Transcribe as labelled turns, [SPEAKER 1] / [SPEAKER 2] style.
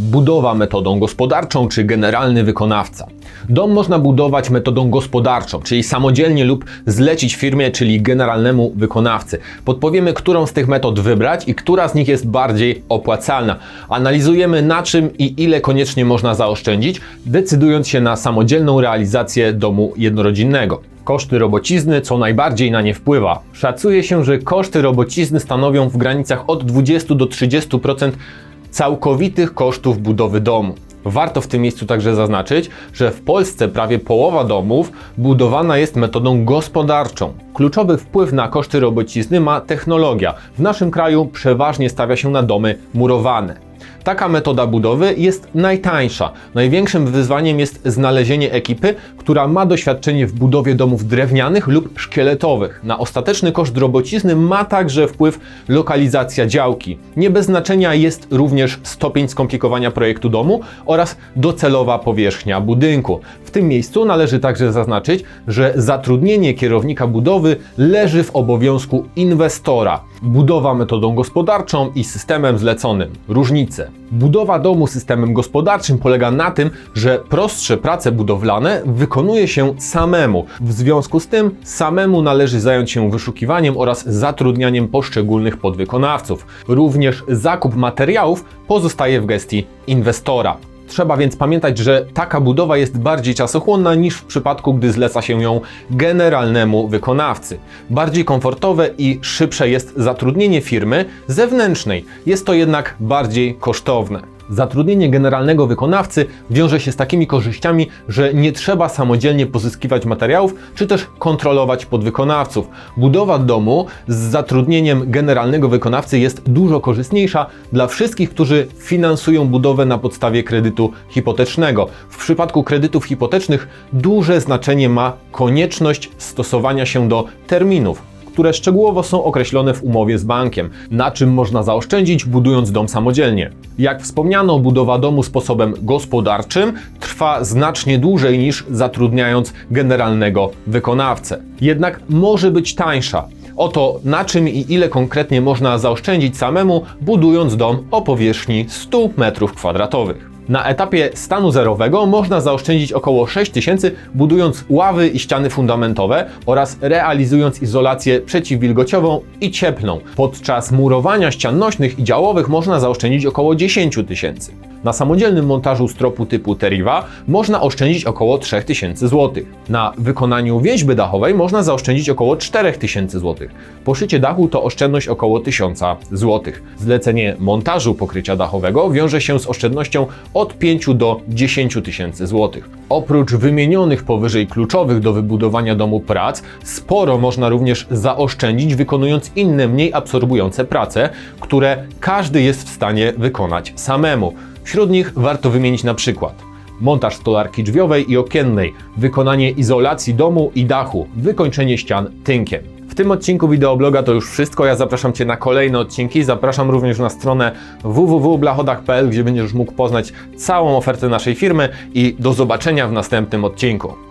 [SPEAKER 1] Budowa metodą gospodarczą czy generalny wykonawca. Dom można budować metodą gospodarczą, czyli samodzielnie lub zlecić firmie, czyli generalnemu wykonawcy. Podpowiemy, którą z tych metod wybrać i która z nich jest bardziej opłacalna. Analizujemy na czym i ile koniecznie można zaoszczędzić, decydując się na samodzielną realizację domu jednorodzinnego. Koszty robocizny, co najbardziej na nie wpływa. Szacuje się, że koszty robocizny stanowią w granicach od 20 do 30% całkowitych kosztów budowy domu. Warto w tym miejscu także zaznaczyć, że w Polsce prawie połowa domów budowana jest metodą gospodarczą. Kluczowy wpływ na koszty robocizny ma technologia. W naszym kraju przeważnie stawia się na domy murowane. Taka metoda budowy jest najtańsza. Największym wyzwaniem jest znalezienie ekipy, która ma doświadczenie w budowie domów drewnianych lub szkieletowych. Na ostateczny koszt robocizny ma także wpływ lokalizacja działki. Nie bez znaczenia jest również stopień skomplikowania projektu domu oraz docelowa powierzchnia budynku. W tym miejscu należy także zaznaczyć, że zatrudnienie kierownika budowy leży w obowiązku inwestora. Budowa metodą gospodarczą i systemem zleconym. Różnice. Budowa domu systemem gospodarczym polega na tym, że prostsze prace budowlane wykonuje się samemu. W związku z tym samemu należy zająć się wyszukiwaniem oraz zatrudnianiem poszczególnych podwykonawców. Również zakup materiałów pozostaje w gestii inwestora. Trzeba więc pamiętać, że taka budowa jest bardziej czasochłonna niż w przypadku, gdy zleca się ją generalnemu wykonawcy. Bardziej komfortowe i szybsze jest zatrudnienie firmy zewnętrznej. Jest to jednak bardziej kosztowne. Zatrudnienie generalnego wykonawcy wiąże się z takimi korzyściami, że nie trzeba samodzielnie pozyskiwać materiałów, czy też kontrolować podwykonawców. Budowa domu z zatrudnieniem generalnego wykonawcy jest dużo korzystniejsza dla wszystkich, którzy finansują budowę na podstawie kredytu hipotecznego. W przypadku kredytów hipotecznych duże znaczenie ma konieczność stosowania się do terminów które szczegółowo są określone w umowie z bankiem, na czym można zaoszczędzić budując dom samodzielnie. Jak wspomniano, budowa domu sposobem gospodarczym trwa znacznie dłużej niż zatrudniając generalnego wykonawcę. Jednak może być tańsza. Oto na czym i ile konkretnie można zaoszczędzić samemu, budując dom o powierzchni 100 m2. Na etapie stanu zerowego można zaoszczędzić około 6000 budując ławy i ściany fundamentowe oraz realizując izolację przeciwwilgociową i cieplną. Podczas murowania ścian nośnych i działowych można zaoszczędzić około 10 tysięcy. Na samodzielnym montażu stropu typu Teriva można oszczędzić około 3000 zł. Na wykonaniu więźby dachowej można zaoszczędzić około 4000 zł. Poszycie dachu to oszczędność około 1000 zł. Zlecenie montażu pokrycia dachowego wiąże się z oszczędnością od 5 do 10 tysięcy złotych. Oprócz wymienionych powyżej kluczowych do wybudowania domu prac, sporo można również zaoszczędzić wykonując inne mniej absorbujące prace, które każdy jest w stanie wykonać samemu. Wśród nich warto wymienić na przykład montaż stolarki drzwiowej i okiennej, wykonanie izolacji domu i dachu, wykończenie ścian tynkiem. W tym odcinku wideobloga to już wszystko. Ja zapraszam Cię na kolejne odcinki. Zapraszam również na stronę www.blachodach.pl, gdzie będziesz mógł poznać całą ofertę naszej firmy i do zobaczenia w następnym odcinku.